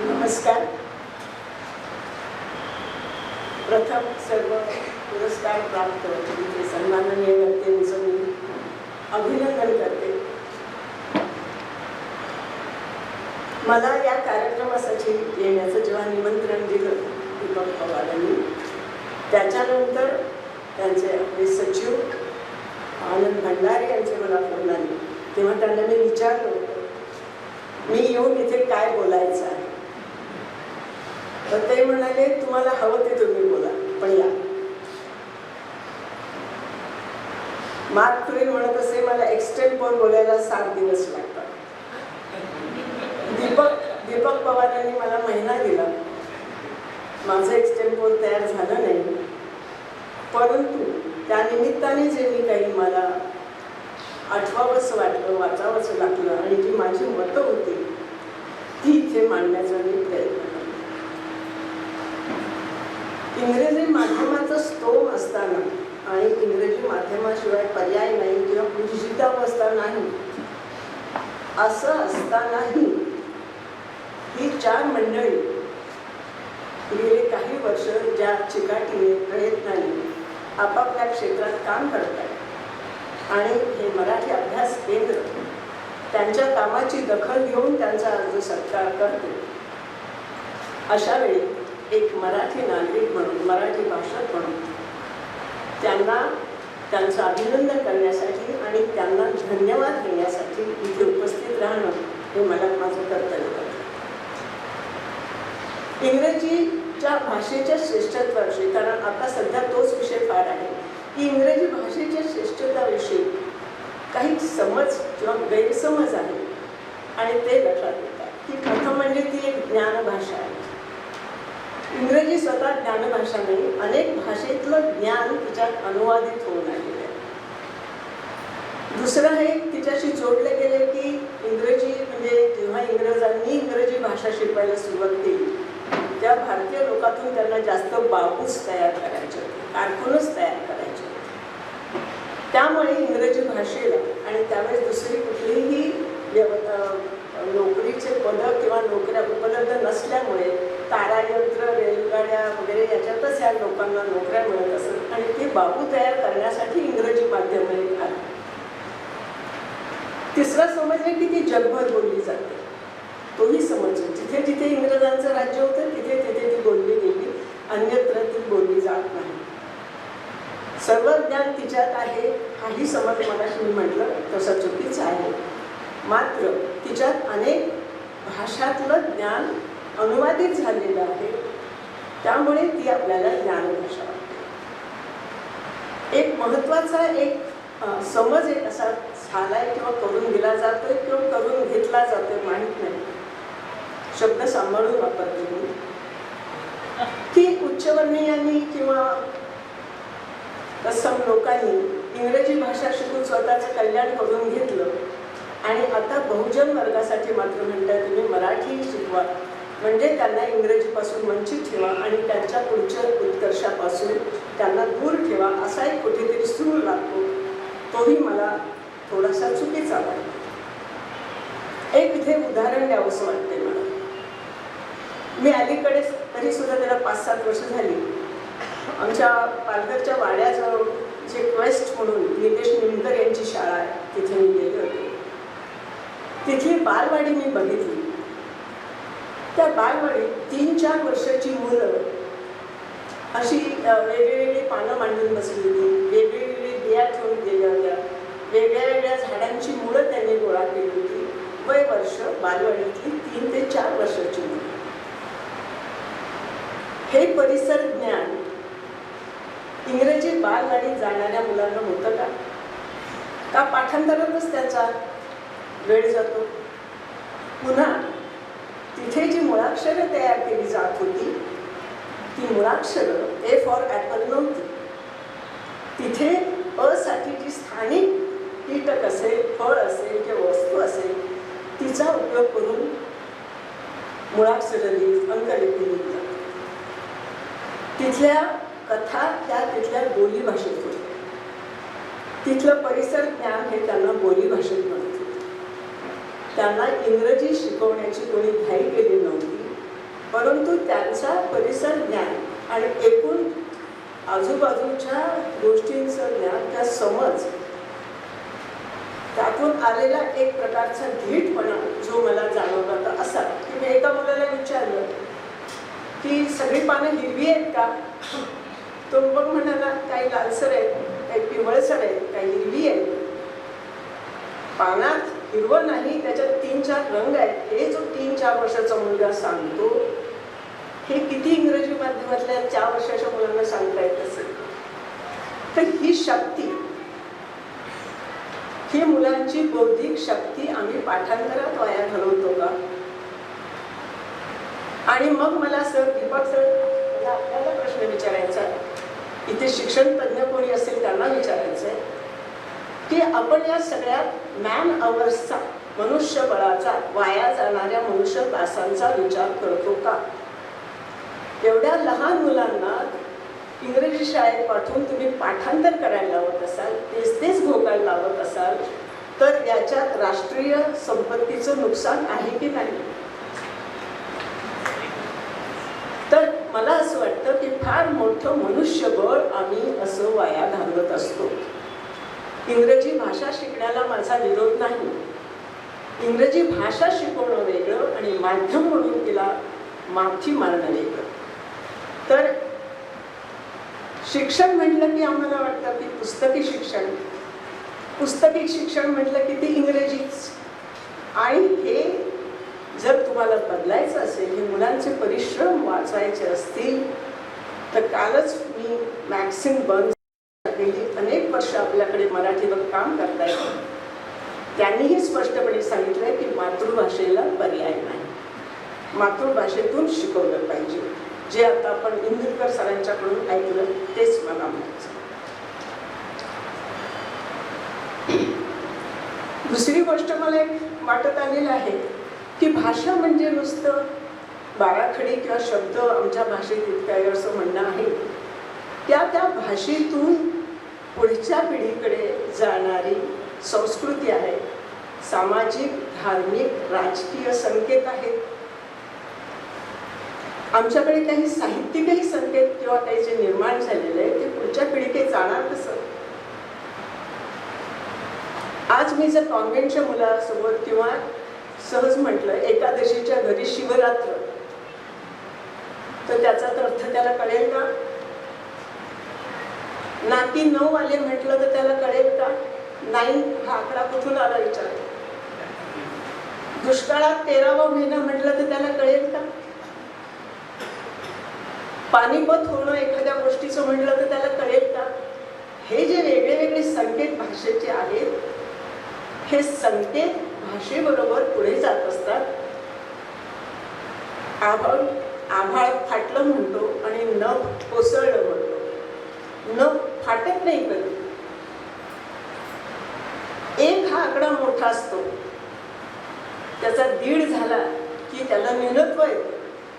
नमस्कार. प्रथम सर्व पुरस्कार प्राप्त तिथे सन्माननीय व्यक्तींचं मी अभिनंदन करते. मला या कार्यक्रमासाठी येण्याचं जेव्हा निमंत्रण दिलं दीपक पवारांनी त्याच्यानंतर त्यांचे आपले सचिव आनंद भंडारे यांचे मला फोन आले. तेव्हा त्यांना मी विचारलं मी येऊन इथे काय बोलायचं आहे? तर ते म्हणाले तुम्हाला हवं ते तुम्ही बोला पण या. मार्क ट्वेन म्हणत असे मला एक्सटेम्पोर बोलायला सात दिवस लागतात. दीपक दीपक पवारांनी मला महिना दिला. माझं एक्सटेम्पोर तयार झालं नाही. परंतु त्या निमित्ताने जे मी काही मला आठवावंसं वाटलं वाचावंसं लागलं आणि जी माझी मतं होती ती इथे मांडण्याचा मी प्रयत्न इंग्रजी माध्यमाचा स्तोम असताना आणि इंग्रजी माध्यमाशिवाय पर्याय नाही किंवा पूजितावस्था नाही. असं असतानाही ही चार मंडळी गेले काही वर्ष ज्या चिकाटीने प्रयत्नाने आपापल्या क्षेत्रात काम करत आहेत आणि हे मराठी अभ्यास केंद्र त्यांच्या कामाची दखल घेऊन त्यांचा अर्ज सत्कार करते. अशा वेळी एक मराठी नागरिक म्हणून मराठी भाषक म्हणून. त्यांना त्यांचं अभिनंदन करण्यासाठी आणि त्यांना धन्यवाद देण्यासाठी इथे उपस्थित राहणं हे मला माझं कर्तव्य वाटतं इंग्रजीच्या भाषेच्या श्रेष्ठत्वाविषयी कारण आता सध्या तोच विषय फार आहे की इंग्रजी भाषेच्या श्रेष्ठताविषयी काही समज किंवा गैरसमज आहे आणि ते लक्षात येतात. की प्रथम म्हणजे ती एक ज्ञानभाषा आहे. इंग्रजी स्वतः ज्ञानभाषा नाही अनेक भाषेतलं ज्ञान तिच्यात अनुवादित होऊन आलेलं आहे दुसरं हे तिच्याशी जोडले गेले की इंग्रजी म्हणजे जेव्हा इंग्रजांनी इंग्रजी भाषा शिकवायला सुरुवात केली त्या भारतीय लोकातून त्यांना जास्त बाबूस तयार करायचे होते कारकूनच तयार करायचे होते. त्यामुळे इंग्रजी भाषेला आणि त्यावेळेस दुसरी कुठलीही नोकरीचे पदक किंवा नोकऱ्या उपलब्ध नसल्यामुळे तारायंत्र रेलगाड्या वगैरे याच्यातच या लोकांना नोकऱ्या मिळत असत. आणि ते बाबू तयार करण्यासाठी इंग्रजी माध्यम आली तिसरा समज आहे की ती जगभर बोलली जाते. तोही समज जिथे जिथे इंग्रजांचं राज्य होतं तिथे तिथे ती बोलली गेली. अन्यत्र ती बोलली जात नाही. सर्व ज्ञान तिच्यात आहे हाही समज मनाशी मी म्हटलं तसं चुकीचं आहे. मात्र तिच्यात अनेक भाषातलं ज्ञान अनुवादित झालेलं आहे. त्यामुळे ती आपल्याला ज्ञानभाषा वाटते एक महत्त्वाचा एक समज एक असा झालाय किंवा करून दिला जातोय किंवा करून घेतला जातोय माहीत नाही. शब्द सांभाळून वापरते मी. की उच्चवर्णीयांनी किंवा तत्सम लोकांनी इंग्रजी भाषा शिकून स्वतःचं कल्याण करून घेतलं आणि आता बहुजन वर्गासाठी मात्र म्हणतात तुम्ही मराठी शिकवा. म्हणजे त्यांना इंग्रजीपासून वंचित ठेवा आणि त्यांच्या पुढच्या उत्कर्षापासून त्यांना दूर ठेवा असा एक कुठेतरी सूर लागतो तोही मला थोडासा चुकीचा वाटतो. एक इथे उदाहरण द्यावंसं वाटते मला. मी अलीकडे तरी सुद्धा त्याला पाच सात वर्ष झाली. आमच्या पालघरच्या वाड्याजवळ जे क्वेस्ट म्हणून नितेश निमकर यांची शाळा आहे तिथे मी गेले होते. तिथली बालवाडी मी बघितली. त्या बालवाडीत तीन चार वर्षाची मुलं अशी वेगवेगळी पानं मांडून बसली होती वेगवेगळी बिया ठेवून गेल्या होत्या. वेगळ्या वेगळ्या झाडांची मुळं त्यांनी गोळा केली होती. वय वर्ष बालवाडीतली तीन ते चार वर्षाची मुलं. हे परिसर ज्ञान इंग्रजी बालवाडीत जाणाऱ्या मुलांना होतं का? का पाठांतरातच त्याचा वेळ जातो? पुन्हा तिथे जी मुळाक्षरं तयार केली जात होती ती मुळाक्षरं ए फॉर ॲपल नव्हती. तिथे असाठी जी स्थानिक कीटक असेल फळ असेल किंवा वस्तू असेल तिचा उपयोग करून मुळाक्षरं लिहित अंकलिपी लिहितात तिथल्या कथा त्या तिथल्या बोली भाषेत होत्या. तिथलं परिसर ज्ञान हे त्यांना बोली भाषेत म्हणत त्यांना इंग्रजी शिकवण्याची कोणी घाई केली नव्हती. परंतु त्यांचा परिसर ज्ञान आणि एकूण आजूबाजूच्या गोष्टींचं ज्ञान त्या समज त्यातून आलेला एक प्रकारचा धीटपणा जो मला जाणवला तर असा की मी एका मुलाला विचारलं की सगळी पानं हिरवी आहेत का? तो मग म्हणाला काही लालसर आहेत काही पिवळसर आहेत काही हिरवी आहेत. पानात हिरवं नाही त्याच्यात तीन चार रंग आहेत. हे जो तीन चार वर्षाचा मुलगा सांगतो हे किती इंग्रजी माध्यमातल्या चार वर्षाच्या मुलांना सांगता येत असेल? तर ही शक्ती ही मुलांची बौद्धिक शक्ती आम्ही पाठांतरात वाया घालवतो का? आणि मग मला सर दीपक सर मला आपल्याला प्रश्न विचारायचा इथे शिक्षण तज्ज्ञ कोणी असेल त्यांना विचारायचं आहे की आपण या सगळ्यात मॅन अवर्सचा मनुष्यबळाचा वाया जाणाऱ्या मनुष्य तासांचा विचार करतो का? एवढ्या लहान मुलांना इंग्रजी शाळेत पाठवून तुम्ही पाठांतर करायला लावत असाल तेच तेच भोगायला लावत असाल तर याच्यात राष्ट्रीय संपत्तीचं नुकसान आहे की नाही? तर मला असं वाटतं की फार मोठं मनुष्यबळ आम्ही असं वाया घालवत असतो. इंग्रजी भाषा शिकण्याला माझा विरोध नाही. इंग्रजी भाषा शिकवणं वेगळं आणि माध्यम म्हणून तिला माथी मारणं वेगळं. तर शिक्षण म्हटलं की आम्हाला वाटतं की पुस्तकी शिक्षण पुस्तकी शिक्षण म्हटलं की ते इंग्रजीच. आणि हे जर तुम्हाला बदलायचं असेल हे मुलांचे परिश्रम वाचायचे असतील तर कालच मी मॅक्सिम बर्न्स अनेक वर्ष आपल्याकडे मराठीवर काम करतायत त्यांनीही स्पष्टपणे सांगितलंय की मातृभाषेला पर्याय नाही. मातृभाषेतून शिकवलं पाहिजे. जे आता आपण इंदुरकर सरांच्याकडून ऐकलं तेच मला म्हणायचं. दुसरी गोष्ट मला एक वाटत आलेलं आहे की भाषा म्हणजे नुसतं बाराखडी किंवा शब्द आमच्या भाषेत इतका आहे असं म्हणणं आहे. त्या त्या भाषेतून पुढच्या पिढीकडे जाणारी संस्कृती आहे. सामाजिक धार्मिक राजकीय संकेत आहेत. आमच्याकडे काही साहित्यिकही संकेत किंवा काही जे निर्माण झालेले आहे ते पुढच्या पिढीकडे जाणार कसं? आज मी जर कॉन्व्हेंटच्या मुलासमोर किंवा सहज म्हटलं एकादशीच्या घरी शिवरात्र तर त्याचा तर अर्थ त्याला कळेल का? नाती नऊ आले म्हटलं तर त्याला कळेल का? नाही हा आकडा कुठून आला विचार? दुष्काळात तेरावा महिना म्हटलं तर त्याला कळेल का? पाणीपत होणं एखाद्या गोष्टीचं म्हटलं तर त्याला कळेल का? हे जे वेगळे वेगळे संकेत भाषेचे आहेत हे संकेत भाषेबरोबर पुढे जात असतात. आभाळ आभाळ फाटलं म्हणतो आणि न कोसळलं म्हणतो. न फाटत नाही कधी. एक हा आकडा मोठा असतो. त्याचा दीड झाला की त्याला न्यूनत्व आहे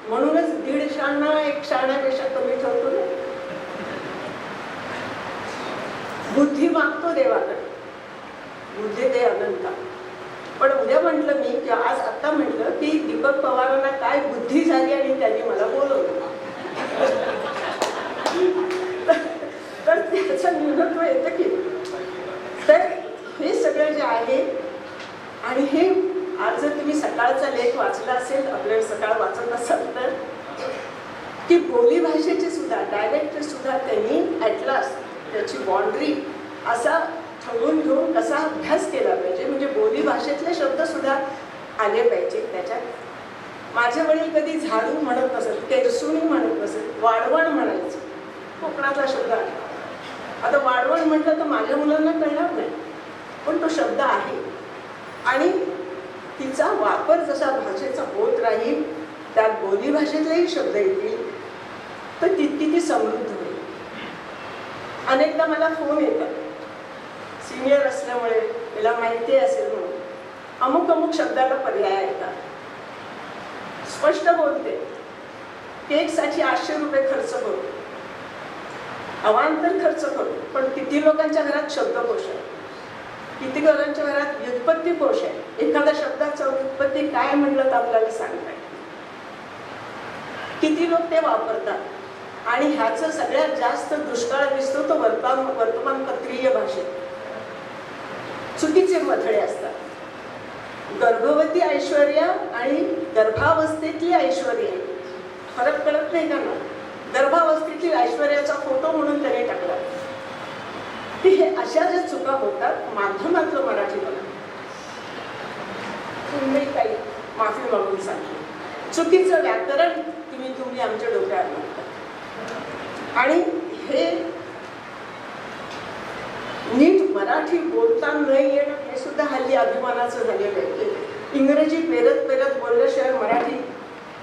म्हणूनच दीड शाळा एक शाळापेक्षा कमी ठरतो ना. बुद्धी मागतो देवाकडे. बुद्धी ते अनंता. पण उद्या म्हटलं मी किंवा आज आता म्हटलं की दीपक पवारांना काय बुद्धी झाली आणि त्यांनी मला बोलवलं तर त्याचं न्यूनत्व येतं की तर हे सगळं जे आहे आणि हे आज जर तुम्ही सकाळचा लेख वाचला असेल आपल्याला सकाळ वाचत असाल तर की बोली भाषेचे सुद्धा डायलेक्ट सुद्धा त्यांनी ॲटलास त्याची बाँड्री असा ठरवून घेऊन कसा अभ्यास केला पाहिजे म्हणजे बोली भाषेतले शब्द सुद्धा आले पाहिजे त्याच्यात. माझे वडील कधी झाडू म्हणत नसत केरसुणी म्हणत नसत वाढवण म्हणायचं. कोकणातला शब्द आला. आता वाढवण म्हटलं तर माझ्या मुलांना कळणार नाही. पण तो शब्द आहे. आणि तिचा वापर जसा भाषेचा होत राहील त्यात बोलीभाषेतलेही शब्द येतील तर तितकी ती समृद्ध होईल. अनेकदा मला फोन येतात. सिनियर असल्यामुळे मला माहिती असेल म्हणून. अमुक अमुक शब्दाला पर्याय येतात. स्पष्ट बोलते. केकसाठी आठशे रुपये खर्च अवांतर खर्च करू. पण किती लोकांच्या घरात शब्दकोश आहे? किती लोकांच्या घरात व्युत्पत्ती कोश आहे? एखाद्या शब्दाचं व्युत्पत्ती काय म्हणलं तर आपल्याला सांगता किती लोक ते वापरतात? आणि ह्याचं सगळ्यात जास्त दुष्काळ दिसतो तो वर्तमान वर्तमानपत्रीय भाषेत. चुकीचे मथळे असतात. गर्भवती ऐश्वर्या आणि गर्भावस्थेतली ऐश्वर्या. फरक कळत नाही का ना गर्भावस्थेतील ऐश्वर्याचा फोटो म्हणून त्याने टाकला. की हे अशा ज्या चुका होतात माध्यमातलं मराठी बघा. तुम्ही काही माफी मागून सांगितलं चुकीचं व्याकरण तुम्ही तुम्ही आमच्या डोक्यावर मागता आणि हे नीट मराठी बोलता न येणं हे सुद्धा हल्ली अभिमानाचं झालेलं आहे. इंग्रजी पेरत पेरत बोलल्याशिवाय मराठी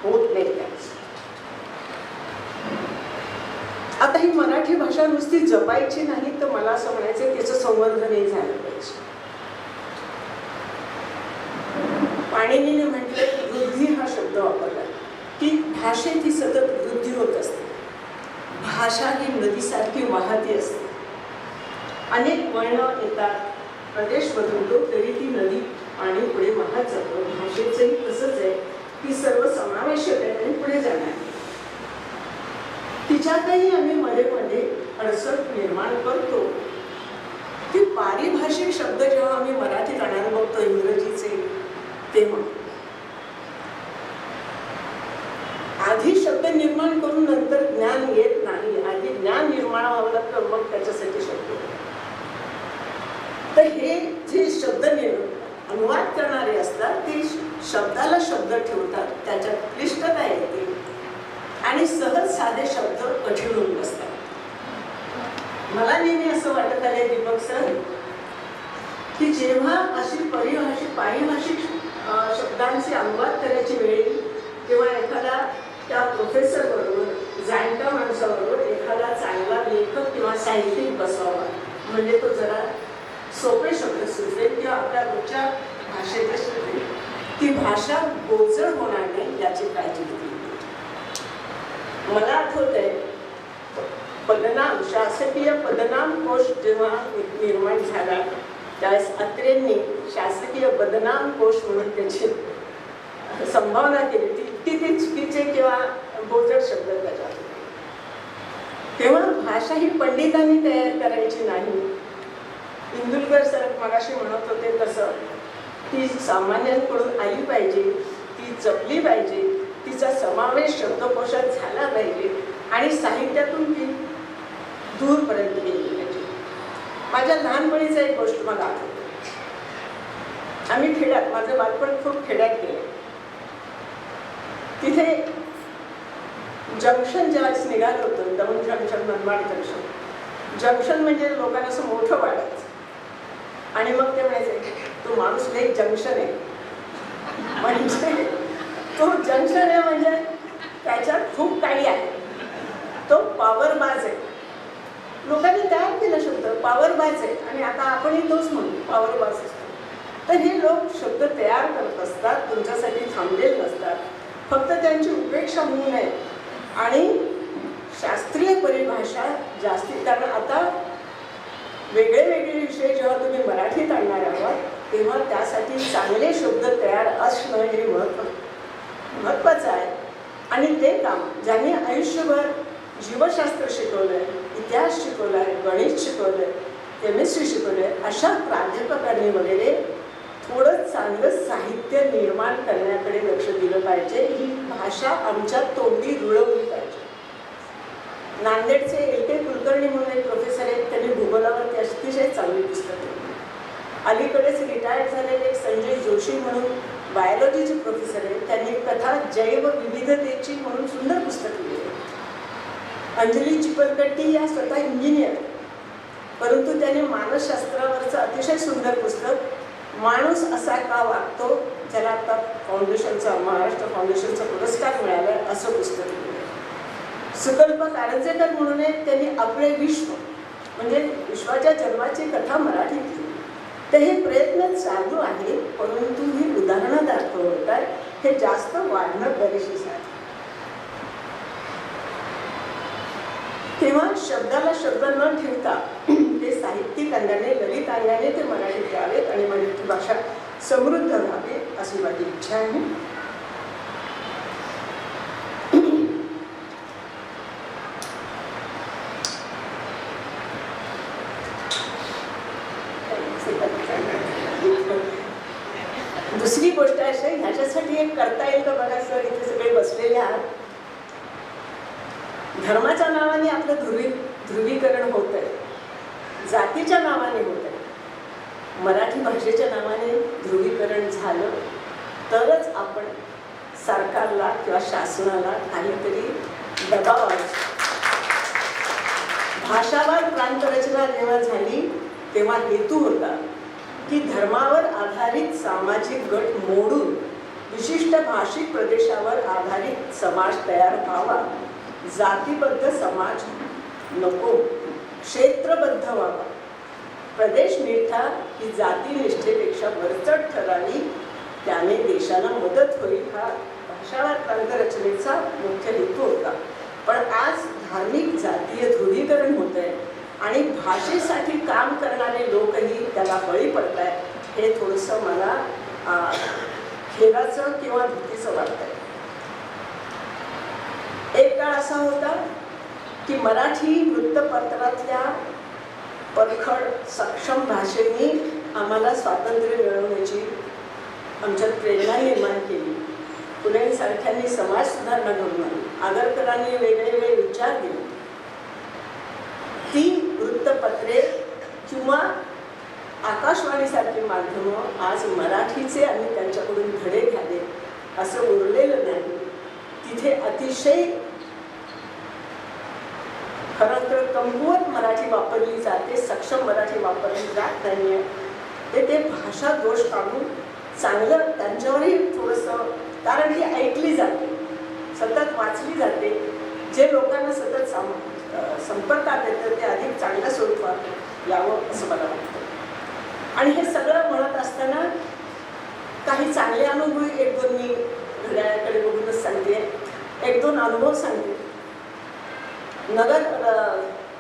होत नाही त्याच आता ही मराठी भाषा नुसती जपायची नाही तर मला असं म्हणायचं त्याचं संवर्धनही झालं पाहिजे. पाणिनीने म्हटलं की वृद्धी हा शब्द वापरला. की भाषेत ही सतत वृद्धी होत असते. भाषा ही नदीसारखी वाहती असते. अनेक वर्ण येतात. प्रदेश बदलतो तरी ती नदी पाणी पुढे वाहत जातो. já tem a minha की जेव्हा अशी परिभाषिक पारिभाषिक शब्दांचे अनुवाद करायची वेळ येईल किंवा एखादा त्या प्रोफेसरबरोबर जाणत्या माणसाबरोबर एखादा चांगला लेखक किंवा साहित्यिक बसवावा म्हणजे तो जरा सोपे शब्द सुचवेल किंवा आपल्या रोजच्या भाषेत सुचवेल ती भाषा गोजड होणार नाही याची काळजी घेतली मला आठवत आहे पदनाम शासकीय पदनाम कोश जेव्हा निर्माण झाला त्यावेळेस अत्रेंनी शासकीय बदनाम कोश म्हणून त्याची संभावना केली. ती किती चुकीचे किंवा बोजड शब्द त्याच्यात. तेव्हा भाषा ही पंडितांनी तयार करायची नाही. इंदुलकर सर मगाशी म्हणत होते तसं. ती सामान्यांकडून आली पाहिजे ती जपली पाहिजे तिचा समावेश शब्दकोशात झाला पाहिजे आणि साहित्यातून ती दूरपर्यंत गेली. माझ्या लहानपणीचा एक गोष्ट मला आठवते. आम्ही खेड्यात माझं बालपण खूप खेड्यात गेलं. तिथे जंक्शन ज्यावेळेस निघालं होतं Daman junction Manmad junction. Junction म्हणजे लोकांना असं मोठं वाटायचं. आणि मग ते म्हणायचे तो माणूस लई जंक्शन आहे. म्हणजे तो जंक्शन आहे म्हणजे त्याच्यात खूप काही आहे. तो पॉवर बाज आहे. लोकांनी तयार केला शब्द पॉवर बायच आहे. आणि आता आपणही तोच म्हणू पॉवर बायच असतो. तर हे लोक शब्द तयार करत असतात तुमच्यासाठी थांबलेले नसतात फक्त त्यांची उपेक्षा होऊ नये. आणि शास्त्रीय परिभाषा जास्ती कारण आता वेगळे वेगळे विषय जेव्हा तुम्ही मराठीत आणणार आहात तेव्हा त्यासाठी चांगले शब्द तयार असणं हे महत्त्व महत्त्वाचं आहे. आणि ते काम ज्यांनी आयुष्यभर जीवशास्त्र शिकवलं आहे इतिहास शिकवला आहे गणित शिकवलं आहे केमिस्ट्री आहे अशा प्राध्यापकांनी वगैरे थोडं चांगलं साहित्य निर्माण करण्याकडे लक्ष दिलं पाहिजे. ही भाषा आमच्या तोंडी रुळवली पाहिजे. नांदेडचे एल के कुलकर्णी म्हणून एक प्रोफेसर आहेत त्यांनी भूगोलावरती अतिशय चांगली पुस्तकं अलीकडेच रिटायर्ड झालेले संजय जोशी म्हणून बायोलॉजीचे प्रोफेसर आहेत त्यांनी कथा जैव विविधतेची म्हणून सुंदर पुस्तक लिहिली. अंजली चिपलकट्टी या स्वतः इंजिनियर परंतु त्याने मानसशास्त्रावरचं अतिशय सुंदर पुस्तक माणूस असा का वागतो ज्याला आता फाउंडेशनचा महाराष्ट्र फाउंडेशनचा पुरस्कार मिळाला आहे असं पुस्तक लिहिलं सुकल्प कारंजेकर म्हणून त्यांनी आपले विश्व म्हणजे विश्वाच्या जन्माची कथा मराठीत लिहिली. तर हे प्रयत्न चालू आहे परंतु ही उदाहरणं दाखवतात हे जास्त वाढणं गरजेचं आहे. तेव्हा शब्दाला शब्द न ठेवता ते साहित्यिक अंगाने ललित अंगाने ते मराठीत यावेत आणि मराठी भाषा समृद्ध व्हावी अशी माझी इच्छा आहे दुसरी गोष्ट अशी आहे, ह्याच्यासाठी एक करता येईल का बघा सर इथे सगळे बसलेले आहात धर्माच्या नावाने आपलं ध्रुवी ध्रुवीकरण होत आहे जातीच्या नावाने होत आहे मराठी भाषेच्या नावाने ध्रुवीकरण झालं तरच आपण सरकारला किंवा शासनाला काहीतरी दबाव आणू भाषावार प्रांतरचना जेव्हा झाली तेव्हा हेतू होता की धर्मावर आधारित सामाजिक गट मोडून विशिष्ट भाषिक प्रदेशावर आधारित समाज तयार व्हावा. जातीबद्ध समाज नको क्षेत्रबद्ध व्हावा. प्रदेश निष्ठा ही जातीनिष्ठेपेक्षा वरचढ ठरावी त्याने देशाला मदत होईल हा भाषावाद रचनेचा मुख्य हेतू होता. पण आज धार्मिक जातीय ध्रुवीकरण होत आहे आणि भाषेसाठी काम करणारे लोकही त्याला बळी पडत आहेत हे थोडंसं मला खेळाचं खेदाचं किंवा भीतीचं वाटतंय. एक काळ असा होता की मराठी वृत्तपत्रातल्या परखड सक्षम भाषेने आम्हाला स्वातंत्र्य मिळवण्याची आमच्यात प्रेरणा निर्माण केली. पुण्यासारख्यांनी समाज सुधारणा घडून आली आगरकरांनी वेगवेगळे विचार दिले ती वृत्तपत्रे किंवा आकाशवाणीसारखी माध्यमं आज मराठीचे आम्ही त्यांच्याकडून धडे घ्यावे असं उरलेलं नाही. तिथे अतिशय खरं तर कमकुवत मराठी वापरली जाते सक्षम मराठी वापरली जात नाही ते ते भाषा दोष काढून चांगलं त्यांच्यावरही थोडंसं कारण ही ऐकली जाते सतत वाचली जाते. जे लोकांना सतत साम संपर्कात येतं ते अधिक चांगल्या स्वरूपात यावं असं मला वाटतं. आणि हे सगळं म्हणत असताना काही चांगले अनुभव एक दोन मी घड्याळाकडे बघूनच सांगते. एक दोन अनुभव सांगते. नगर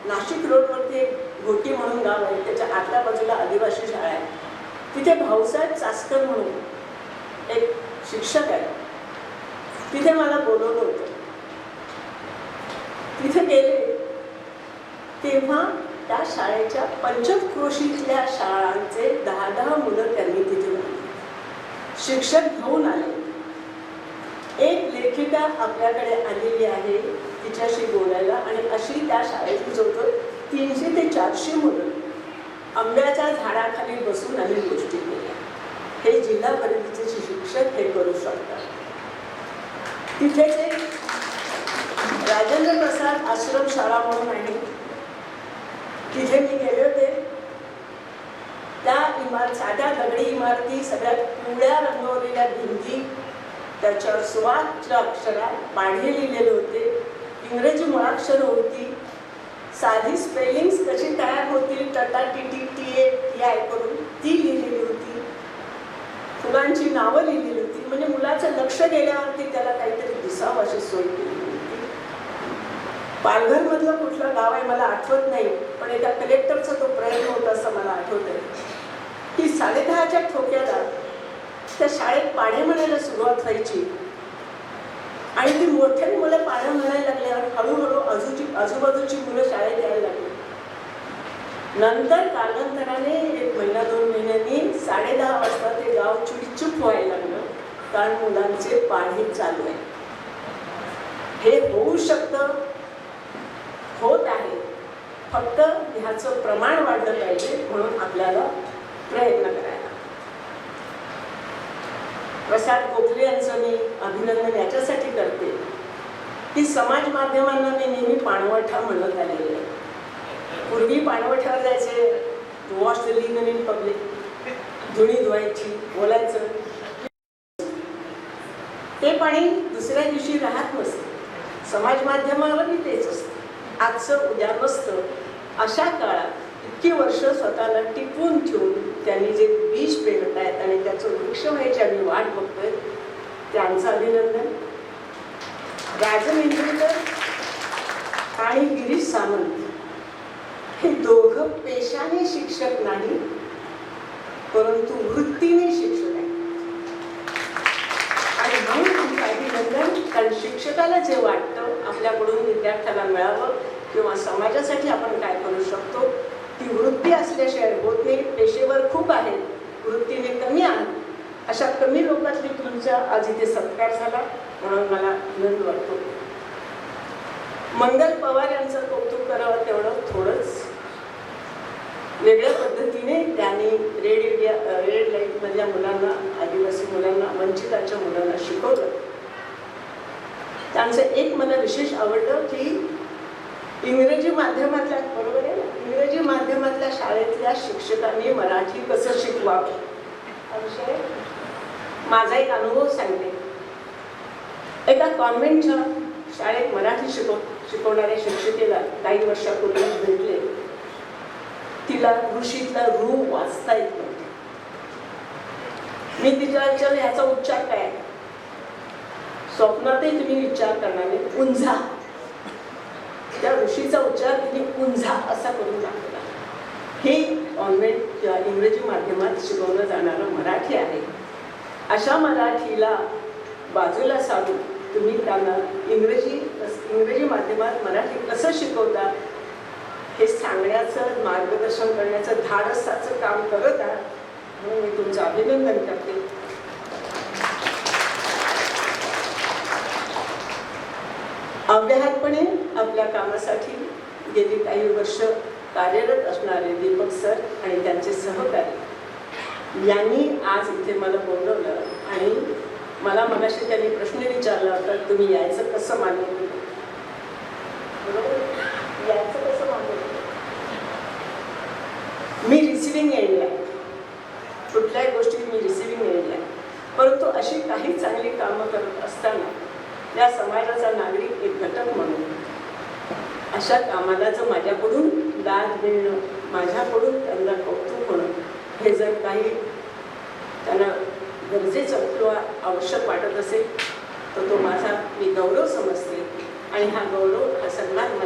नाशिक रोडवरती एक घोटी म्हणून गाव आहे त्याच्या आतल्या बाजूला आदिवासी शाळा आहे. तिथे भाऊसाहेब चास्कर म्हणून एक शिक्षक आहे. तिथे मला बोलवलं होतं. तिथे गेले. तेव्हा त्या शाळेच्या पंचक्रोशीतल्या शाळांचे दहा दहा मुलं त्यांनी तिथे शिक्षक घेऊन आले. एक लेखिका आपल्याकडे आलेली आहे. तिच्याशी बोलायला आणि अशी त्या शाळेत जवळ तीनशे ते चारशे मुलं आंब्याच्या झाडाखाली बसून आम्ही गोष्टी केल्या. हे जिल्हा परिषदेचे शिक्षक हे करू शकतात. तिथे एक राजेंद्र प्रसाद आश्रम शाळा म्हणून आहे. तिथे मी गेले होते. त्या इमारत साध्या दगडी इमारती सगळ्या पिवळ्या रंगवलेल्या भिंती त्याच्यावर सुवाच्य अक्षरात पाढे लिहिलेले होते. इंग्रजी मुळाक्षर होती. साधी स्पेलिंग्स कशी तयार होतील टटा T T T A T I करून ती लिहिलेली होती. फुलांची नावं लिहिलेली होती. म्हणजे मुलाचं लक्ष गेल्यावरती त्याला काहीतरी दिसावं अशी सोय केली होती. पालघरमधलं कुठलं गाव आहे मला आठवत नाही पण एका कलेक्टरचा तो प्रयत्न होता असं मला आठवत आहे की साडेदहाच्या ठोक्याला त्या शाळेत पाढे म्हणायला सुरुवात व्हायची. आणि ती मोठ्याने मुलं पाढे म्हणायला लागल्यावर हळूहळू आजूची आजूबाजूची मुलं शाळेत यायला लागली. नंतर कालांतराने एक महिना दोन महिन्यांनी साडे दहा वाजता ते गाव चुडीचूप व्हायला लागलं. कारण मुलांचे पाणी चालू आहे. हे होऊ शकतं होत आहे. फक्त ह्याचं प्रमाण वाढलं पाहिजे म्हणून आपल्याला प्रयत्न करायला प्रसाद गोखले यांचं मी अभिनंदन याच्यासाठी करते. की समाज माध्यमांना मी नेहमी पाणवठा म्हणत आलेले आहे. पूर्वी पाणवठ्यावर जायचे wash the linen in public धुणी धुवायची बोलायचं. ते पाणी दुसऱ्या दिवशी राहत नसतं. समाज माध्यमावरही तेच असतं. आजचं उद्या नसतं अशा काळात इतकी वर्ष स्वतःला टिकवून ठेवून त्यांनी जे बीज पेरत आहेत आणि त्याचं वृक्ष व्हायची आम्ही वाट बघतोय त्यांचं अभिनंदन. राजन आणि गिरीश सामंत हे दोघं पेशाने शिक्षक नाही परंतु वृत्तीने शिक्षक आहे आणि म्हणून आमचं अभिनंदन कारण शिक्षकाला जे वाटतं आपल्याकडून विद्यार्थ्याला मिळावं किंवा समाजासाठी आपण काय करू शकतो ती वृत्ती असल्याशिवाय होत नाही पेशेवर खूप आहेत. वृत्तीने कमी आहेत. अशा कमी लोकातली तुमचा आज इथे सत्कार झाला म्हणून मला आनंद वाटतो. मंगल पवार यांचं कौतुक करावं तेवढं थोडंच वेगळ्या पद्धतीने त्यांनी रेड इंडिया रेड लाईटमधल्या मुलांना आदिवासी मुलांना वंचिताच्या मुलांना शिकवलं. त्यांचं एक मला विशेष आवडलं की इंग्रजी माध्यमातल्या बरोबर आहे ना? इंग्रजी माध्यमातल्या शाळेतल्या शिक्षकांनी मराठी कसं शिकवावं हा माझा एक अनुभव सांगते. एका कॉन्व्हेंटच्या शाळेत मराठी शिकव शिकवणाऱ्या शिक्षिकेला काही वर्षापूर्वी भेटले. तिला ऋषीतला रू वाचता येत नव्हते. मी तिच्या विचारलं ह्याचा उच्चार काय आहे? स्वप्नातही तुम्ही विचार करणार उंझा. त्या ऋषीचा उच्चार तिने उंझा असा करून दाखवला. हे कॉन्व्हेंट इंग्रजी माध्यमात शिकवलं जाणारं मराठी आहे. अशा मराठीला बाजूला सारून तुम्ही त्यांना इंग्रजी इंग्रजी माध्यमात मराठी कसं शिकवता हे सांगण्याचं मार्गदर्शन करण्याचं धाडसाचं काम करत आहात म्हणून मी तुमचं अभिनंदन करते. अव्याहतपणे आपल्या कामासाठी गेली काही वर्ष कार्यरत असणारे दीपक सर आणि त्यांचे सहकारी यांनी आज इथे मला बोलवलं आणि मला मगाशी त्यांनी प्रश्न विचारला होता तुम्ही यायचं कसं मान्य बरोबर? यायचं कसं मान्य मी रिसिव्हिंग एंडला कुठल्याही गोष्टी मी रिसिव्हिंग एंडला आहे. परंतु अशी काही चांगली कामं करत असताना त्या समाजाचा नागरिक एक घटक म्हणून. अशा कामाला जर माझ्याकडून दाद मिळणं माझ्याकडून त्यांना कौतुक होणं हे जर काही त्यांना गरजेचं किंवा आवश्यक वाटत असेल तर तो माझा मी गौरव समजते. आणि हा गौरव हा सन्मान